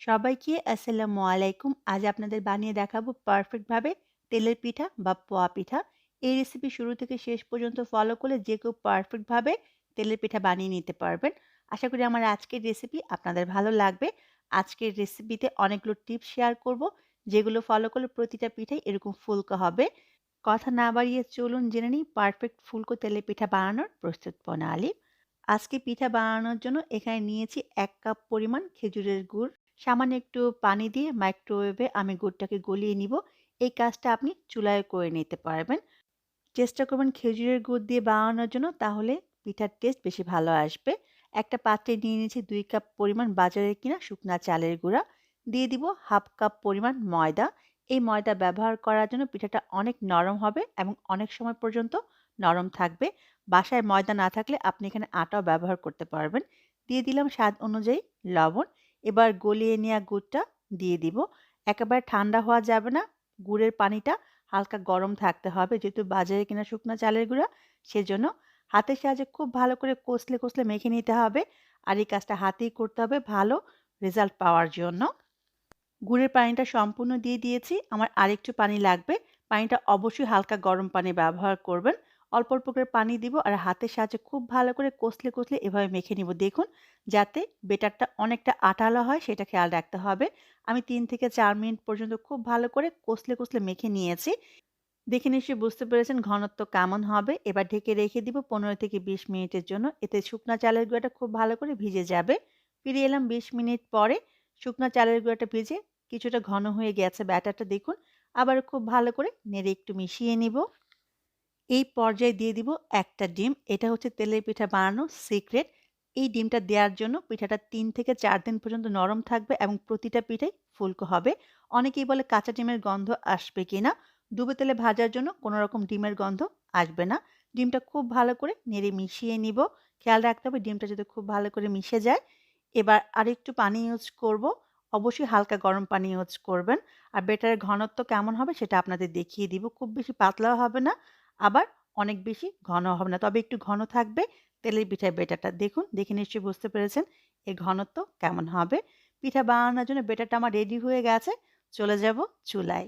সবাইকে আসসালামু আলাইকুম। আজ আপনাদের বানিয়ে দেখাবো পারফেক্টভাবে তেলের পিঠা বা পোয়া পিঠা। এই রেসিপি শুরু থেকে শেষ পর্যন্ত ফলো করলে যে কেউ পারফেক্টভাবে তেলের পিঠা বানিয়ে নিতে পারবেন। আশা করি আমার আজকের রেসিপি আপনাদের ভালো লাগবে। আজকের রেসিপিতে অনেকগুলো টিপস শেয়ার করব, যেগুলো ফলো করলে প্রতিটা পিঠাই এরকম ফুলকো হবে। কথা না বাড়িয়ে চলুন জেনে নিই পারফেক্ট ফুলকো তেলের পিঠা বানানোর প্রস্তুত প্রণালী। আজকে পিঠা বানানোর জন্য এখানে নিয়েছি এক কাপ পরিমাণ খেজুরের গুড়। সামান্য একটু পানি দিয়ে মাইক্রোওয়েভে আমি গুড়টাকে গলিয়ে নিব। এই কাজটা আপনি চুলায় করে নিতে পারবেন। চেষ্টা করবেন খেজুরের গুড় দিয়ে বানানোর জন্য, তাহলে পিঠার টেস্ট বেশি ভালো আসবে। একটা পাত্রে নিয়ে নিয়েছি দুই কাপ পরিমাণ বাজারে কিনা শুকনা চালের গুঁড়া। দিয়ে দিব হাফ কাপ পরিমাণ ময়দা। এই ময়দা ব্যবহার করার জন্য পিঠাটা অনেক নরম হবে এবং অনেক সময় পর্যন্ত নরম থাকবে। বাসায় ময়দা না থাকলে আপনি এখানে আটাও ব্যবহার করতে পারবেন। দিয়ে দিলাম স্বাদ অনুযায়ী লবণ। এবার গলিয়ে নেওয়া গুড়টা দিয়ে দিব। একেবারে ঠান্ডা হওয়া যাবে না। গুড়ের পানিটা হালকা গরম থাকতে হবে। যেহেতু বাজারে কেনা শুকনো চালের গুঁড়া, সেজন্য হাতের সাহায্যে খুব ভালো করে কষলে কষলে মেখে নিতে হবে। আর এই কাজটা হাতেই করতে হবে ভালো রেজাল্ট পাওয়ার জন্য। গুড়ের পানিটা সম্পূর্ণ দিয়ে দিয়েছি। আমার আরেকটু পানি লাগবে। পানিটা অবশ্যই হালকা গরম পানি ব্যবহার করবেন। অল্প অল্প করে পানি দিব আর হাতের সাহায্যে খুব ভালো করে কষলে কষলে এভাবে মেখে নিব। দেখুন, যাতে বেটারটা অনেকটা আটালো হয় সেটা খেয়াল রাখতে হবে। আমি তিন থেকে চার মিনিট পর্যন্ত খুব ভালো করে কষলে কষলে মেখে নিয়েছি। দেখে নিশ্চয়ই বুঝতে পেরেছেন ঘনত্ব কেমন হবে। এবার ঢেকে রেখে দিব পনেরো থেকে বিশ মিনিটের জন্য। এতে শুকনা চালের গুঁড়াটা খুব ভালো করে ভিজে যাবে। ফিরে এলাম বিশ মিনিট পরে। শুকনা চালের গুঁড়াটা ভিজে কিছুটা ঘন হয়ে গেছে ব্যাটারটা। দেখুন আবার খুব ভালো করে নেড়ে একটু মিশিয়ে নিব। এই পর্যায়ে দিয়ে দিব একটা ডিম। এটা হচ্ছে তেলের পিঠা বানানো সিক্রেট এই ডিমটা দেওয়ার জন্য পিঠাটা তিন থেকে চার দিন পর্যন্ত নরম থাকবে এবং প্রতিটা পিঠাই ফুলকো হবে। অনেকেই বলে কাঁচা ডিমের গন্ধ আসবে কিনা? ডুবে তেলে ভাজার জন্য কোনো রকম ডিমের গন্ধ আসবে না। ডিমটা খুব ভালো করে নেড়ে মিশিয়ে নিব। খেয়াল রাখতে হবে ডিমটা যাতে খুব ভালো করে মিশে যায়। এবার আরেকটু পানি ইউজ করব। অবশ্যই হালকা গরম পানি ইউজ করবেন। আর বেটারের ঘনত্ব কেমন হবে সেটা আপনাদের দেখিয়ে দিব। খুব বেশি পাতলাও হবে না। আবার অনেক বেশি ঘন হবে না। তবে একটু ঘন থাকবে, তেলের পিঠার বেটারটা দেখুন, দেখে নিশ্চয়ই বুঝতে পেরেছেন এর ঘনত্ব কেমন হবে। পিঠা বানানোর জন্য বেটারটা আমার রেডি হয়ে গেছে, চলে যাব চুলায়।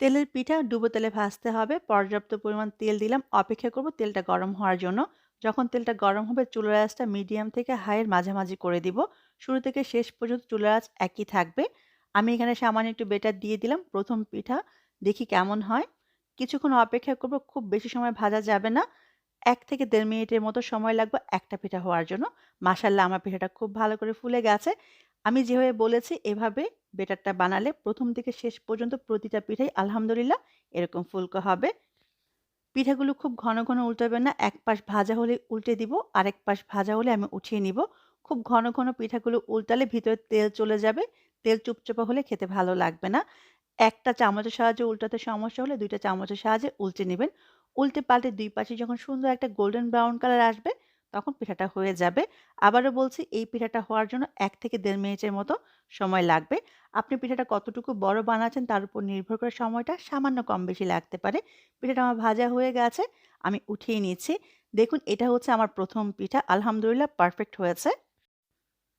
তেলের পিঠা ডুবো তেলে ভাজতে হবে, পর্যাপ্ত পরিমাণ তেল দিলাম, অপেক্ষা করব তেলটা গরম হওয়ার জন্য। যখন তেলটা গরম হবে, চুলার আঁচটা মিডিয়াম থেকে হাইয়ের মাঝামাঝি করে দিব। শুরু থেকে শেষ পর্যন্ত চুলার আঁচ একই থাকবে। আমি এখানে সামান্য একটু বেটার দিয়ে দিলাম, প্রথম পিঠা, দেখি কেমন হয়। কিছুক্ষণ অপেক্ষা করব, খুব বেশি সময় ভাজা যাবে না। এক থেকে দেড় মিনিটের মতো সময় লাগবে একটা পিঠা হওয়ার জন্য। মাসাল্লাহ আমার পিঠাটা খুব ভালো করে ফুলে গেছে। আমি যেভাবে বলেছি, এভাবে বেটারটা বানালে প্রথম থেকে শেষ পর্যন্ত প্রতিটা পিঠাই আলহামদুলিল্লাহ এরকম ফুলকো হবে। পিঠাগুলো খুব ঘন ঘন উল্টাবেন না, এক পাশ ভাজা হলে উল্টে দিব, আরেক পাশ ভাজা হলে আমি উঠিয়ে নিব। খুব ঘন ঘন পিঠাগুলো উল্টালে ভিতরে তেল চলে যাবে, তেল চুপচাপা হলে খেতে ভালো লাগবে না। একটা চামচের সাহায্যে উল্টাতে সমস্যা হলে দুইটা চামচের সাহায্যে উল্টে নেবেন। উল্টে পাল্টে দুই পাশে যখন সুন্দর একটা গোল্ডেন ব্রাউন কালার আসবে, তখন পিঠাটা হয়ে যাবে। আবারও বলছি, এই পিঠাটা হওয়ার জন্য এক থেকে দেড় মিনিটের মতো সময় লাগবে। আপনি পিঠাটা কতটুকু বড় বানাচ্ছেন তার উপর নির্ভর করে সময়টা সামান্য কম বেশি লাগতে পারে। পিঠাটা আমার ভাজা হয়ে গেছে, আমি উঠিয়ে নিচ্ছি। দেখুন, এটা হচ্ছে আমার প্রথম পিঠা, আলহামদুলিল্লাহ পারফেক্ট হয়েছে।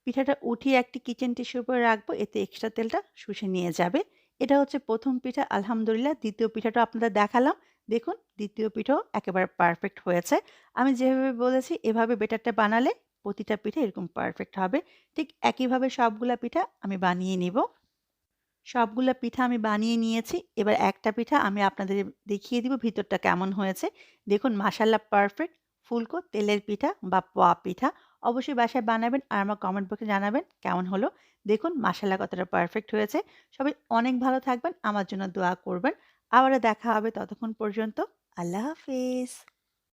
পিঠাটা উঠিয়ে একটি কিচেন টিস্যুর উপরে রাখব, এতে এক্সট্রা তেলটা শুষে নিয়ে যাবে। এটা হচ্ছে প্রথম পিঠা, আলহামদুলিল্লাহ। দ্বিতীয় পিঠাটা আপনাদের দেখালাম। দেখুন, দ্বিতীয় পিঠাও একেবারে পারফেক্ট হয়েছে। আমি যেভাবে বলেছি, এভাবে বেটারটা বানালে প্রতিটা পিঠা এরকম পারফেক্ট হবে। ঠিক একইভাবে সবগুলা পিঠা আমি বানিয়ে নিব। সবগুলা পিঠা আমি বানিয়ে নিয়েছি। এবার একটা পিঠা আমি আপনাদের দেখিয়ে দিব ভিতরটা কেমন হয়েছে। দেখুন মাসাল্লা পারফেক্ট ফুলকো, তেলের পিঠা বা পোয়া পিঠা। অবশ্যই বাসায় বানাবেন আর আমার কমেন্ট বক্সে জানাবেন কেমন হলো। দেখুন মাসাল্লা কথাটা পারফেক্ট হয়েছে। সবাই অনেক ভালো থাকবেন। আমার জন্য দোয়া করবেন। আবারও দেখা হবে ততক্ষণ পর্যন্ত। আল্লাহ হাফিজ।